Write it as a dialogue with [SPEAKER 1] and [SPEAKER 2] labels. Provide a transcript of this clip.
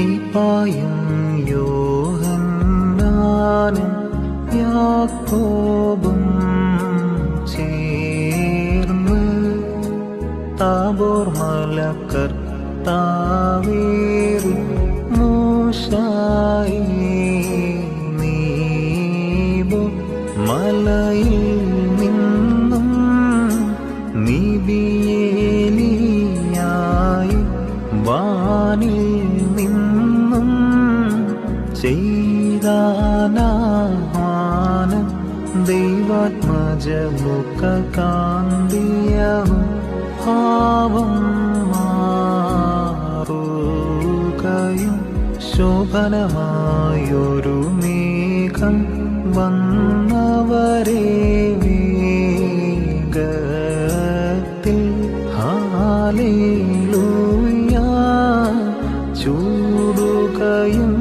[SPEAKER 1] കീപ്പായും യോഹന്നാനും യാക്കോബും ചേർന്ന് താബോർ മലക്കർ താവേറി മൂശായി നീബു മലയിൽ നിന്നും നിബിയേലിയായി ചെയ്താനാഹ്വാനം ദൈവാത്മജമുഖ കാന്തിയഹം ഭാവം മാറുകയും ശോഭനമായൊരു മേഘം വന്നവരെ വേഗത്തിൽ ഹാലേലൂയ. ചൂടുകയും